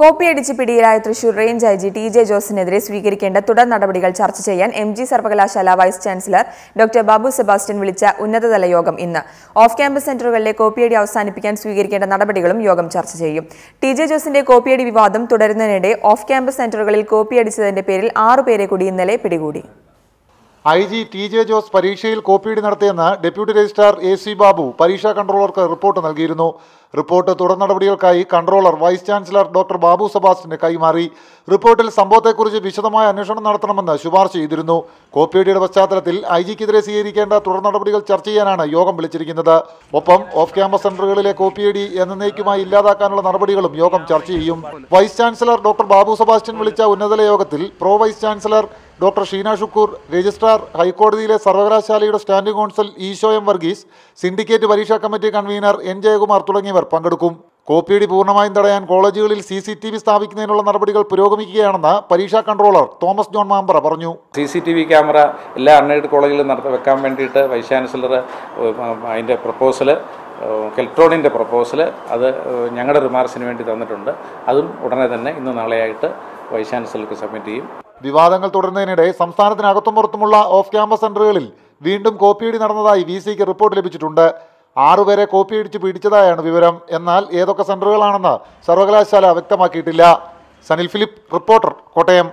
കോപ്പിയടിച്ച് പിടിയിലായ Thrissur range I G T J ജോസിനെതിരെ സ്വീകരിക്കേണ്ട തുടർ നടപടികൾ ചർച്ച ചെയ്യാൻ എം ജി സർവകലാശാല vice chancellor doctor Babu Sebastian വിളിച്ച ഉന്നതതല യോഗം ഇന്ന്. ഓഫ് ക്യാമ്പസ് സെന്ററുകളിലെ കോപ്പിയടി അവസാനിപ്പിക്കാൻ സ്വീകരിക്കേണ്ട നടപടികളും യോഗം ചർച്ച ചെയ്യും. ടി ജെ ജോസിന്റെ കോപ്പിയടി വിവാദം തുടരുന്നതിനിടെ ഓഫ് ക്യാമ്പസ് സെന്ററുകളിൽ കോപ്പിയടിച്ചതിന്റെ പേരിൽ ആറുപേരെ കൂടി ഇന്നലെ പിടികൂടി. I G T J Jose പരീക്ഷയിൽ കോപ്പിയിടി നടത്തിയെന്ന് deputy registrar A C Babu പരീക്ഷാ കൺട്രോളർക്ക് റിപ്പോർട്ട് നൽകിയിരുന്നു. റിപ്പോർട്ട് തുടർ നടപടികൾക്കായി controller vice chancellor doctor Babu സെബാസ്റ്റിന് കൈമാറി. റിപ്പോർട്ടിൽ സംഭവത്തെക്കുറിച്ച് വിശദമായ അന്വേഷണം നടത്തണമെന്ന് ശുപാർശ ചെയ്തിരുന്നു. കോപ്പിയടിയുടെ പശ്ചാത്തലത്തിൽ ഐ ജിക്കെതിരെ സ്വീകരിക്കേണ്ട തുടർ നടപടികൾ ചർച്ച ചെയ്യാനാണ് യോഗം വിളിച്ചിരിക്കുന്നത്. ഒപ്പം ഓഫ് ക്യാമ്പസ് സെന്ററുകളിലെ കോപ്പിയടി എന്നേക്കുമായി ഇല്ലാതാക്കാനുള്ള നടപടികളും യോഗം ചർച്ച ചെയ്യും. Vice chancellor doctor Babu Sebastian വിളിച്ച ഉന്നതല യോഗത്തിൽ pro vice chancellor doctor Sheena Shukoor registrar ഹൈക്കോടതിയിലെ സർവകലാശാലയുടെ standing counsel Easo M Varghese syndicate പരീക്ഷാ കമ്മിറ്റി കൺവീനർ എൻ ജയകുമാർ തുടങ്ങിയവർ പങ്കെടുക്കും. കോപ്പിയടി പൂർണമായും തടയാൻ കോളേജുകളിൽ സി സി ടി വി സ്ഥാപിക്കുന്നതിനുള്ള നടപടികൾ പുരോഗമിക്കുകയാണെന്ന് പരീക്ഷാ കൺട്രോളർ തോമസ് ജോൺ മാമ്പറ പറഞ്ഞു. C C T V camera എല്ലാ അൺഎയ്ഡ് കോളേജിലും നടത്തി വെക്കാൻ വേണ്ടിയിട്ട് വൈസ് ചാൻസലർ അതിന്റെ പ്രപ്പോസൽ കെൽട്രോണിന്റെ പ്രപ്പോസൽ അത് ഞങ്ങളുടെ റിമാർക്സിന് വേണ്ടി തന്നിട്ടുണ്ട്. അതും ഉടനെ തന്നെ ഇന്ന് നാളെയായിട്ട് വൈസ് ചാൻസലർക്ക് സബ്മിറ്റ് ചെയ്യും. വിവാദങ്ങൾ തുടരുന്നതിനിടെ സംസ്ഥാനത്തിനകത്തും പുറത്തുമുള്ള ഓഫ് ക്യാമ്പസ് സെന്ററുകളിൽ വീണ്ടും കോപ്പിയടി നടന്നതായി വി സിക്ക് റിപ്പോർട്ട് ലഭിച്ചിട്ടുണ്ട്. ആറുപേരെ കോപ്പിയടിച്ച് പിടിച്ചതായാണ് വിവരം. എന്നാൽ ഏതൊക്കെ സെന്ററുകളാണെന്ന് സർവകലാശാല വ്യക്തമാക്കിയിട്ടില്ല. സനിൽ ഫിലിപ്പ് റിപ്പോർട്ടർ കോട്ടയം.